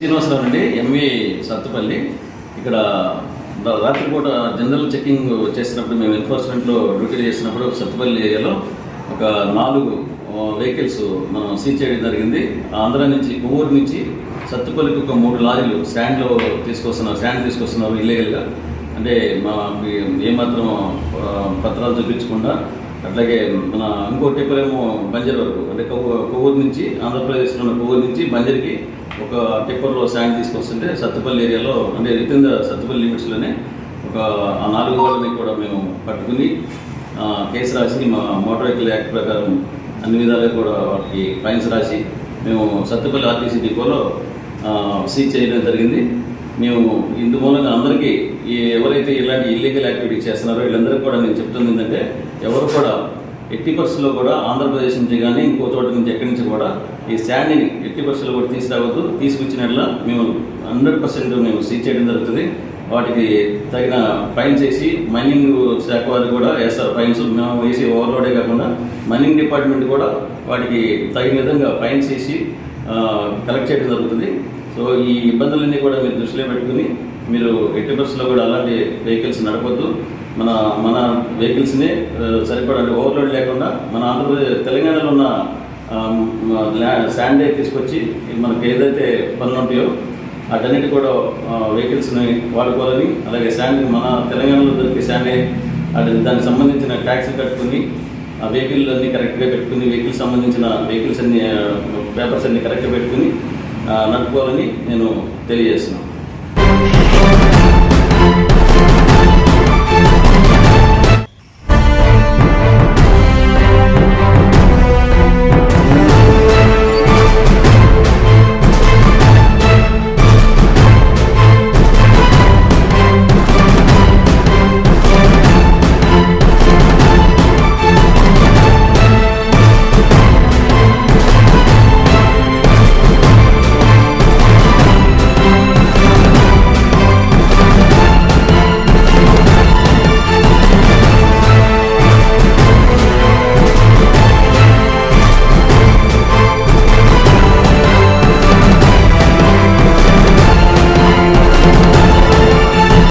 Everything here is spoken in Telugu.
శ్రీనివాసరావు అండి ఎంవి సత్తుపల్లి. ఇక్కడ రాత్రిపూట జనరల్ చెకింగ్ చేసినప్పుడు మేము ఎన్ఫోర్స్మెంట్లో డ్యూటీ చేసినప్పుడు సత్తుపల్లి ఏరియాలో ఒక నాలుగు వెహికల్స్ మనం సీజ్ చేయడం జరిగింది. ఆంధ్ర నుంచి కొవ్వూరు నుంచి సత్తుపల్లికి ఒక మూడు లారీలు స్టాండ్లో తీసుకొస్తున్నారు స్టాండ్ తీసుకొస్తున్నారు ఇల్లీగల్గా అంటే మా ఏమాత్రం పత్రాలు చూపించకుండా అట్లాగే మన ఇంకో టిప్పర్ ఏమో బంజర్ వరకు అంటే కొవ్వూ కొవ్వూరు నుంచి ఆంధ్రప్రదేశ్లో ఉన్న కొవ్వూరు నుంచి బంజర్కి ఒక టిప్పర్లో శాండ్ తీసుకొస్తుంటే సత్తుపల్లి ఏరియాలో అంటే విత్ సత్తుపల్లి లిమిట్స్లోనే ఒక ఆ నాలుగు వాళ్ళని కూడా మేము పట్టుకుని కేసు రాసి మా మోటార్ వెహికల్ యాక్ట్ ప్రకారం అన్ని విధాలుగా కూడా వాటికి ఫైన్స్ రాసి మేము సత్తుపల్లి ఆర్టీసీ డిపోలో సీజ్ చేయడం జరిగింది. మేము ఇందు మూలంగా అందరం ఎవరైతే ఇలాంటి ఇల్లీగల్ యాక్టివిటీ చేస్తున్నారో వీళ్ళందరికీ కూడా నేను చెప్తుంది ఏంటంటే ఎవరు కూడా ఎట్టి పరిస్థితుల్లో కూడా ఆంధ్రప్రదేశ్ నుంచి కానీ ఇంకో చోట నుంచి ఎక్కడి నుంచి కూడా ఈ శాండ్ని ఎట్టి పరిస్థితుల్లో కూడా తీసుకురావద్దు. తీసుకొచ్చినట్ల మేము హండ్రెడ్ పర్సెంట్ మేము సీజ్ చేయడం జరుగుతుంది. వాటికి తగిన ఫైన్స్ వేసి మైనింగ్ శాఖ వారు కూడా వేస్తారు ఫైన్స్. మేము వేసి ఓవర్లోడే కాకుండా మైనింగ్ డిపార్ట్మెంట్ కూడా వాటికి తగిన విధంగా ఫైన్స్ వేసి కలెక్ట్ చేయడం జరుగుతుంది. సో ఈ ఇబ్బందులన్నీ కూడా మీరు దృష్టిలో పెట్టుకుని మీరు ఎట్టి బస్సులో కూడా అలాంటి వెహికల్స్ నడపద్దు. మన మన వెహికల్స్ని సరిపడా అంటే ఓవర్లోడ్ లేకుండా మన ఆంధ్రప్రదేశ్ తెలంగాణలో ఉన్న శాండే తీసుకొచ్చి మనకు ఏదైతే పనులు ఉంటాయో అటన్నిటి కూడా వెహికల్స్ని వాడుకోవాలని అలాగే శాండ్ మన తెలంగాణలో దొరికే శాండే అటు దానికి సంబంధించిన ట్యాక్స్ కట్టుకుని ఆ వెహికల్ అన్నీ కరెక్ట్గా పెట్టుకుని వెహికల్ సంబంధించిన వెహికల్స్ అన్ని పేపర్స్ అన్ని కరెక్ట్గా పెట్టుకుని నడుపుకోవాలని నేను తెలియజేస్తున్నాను.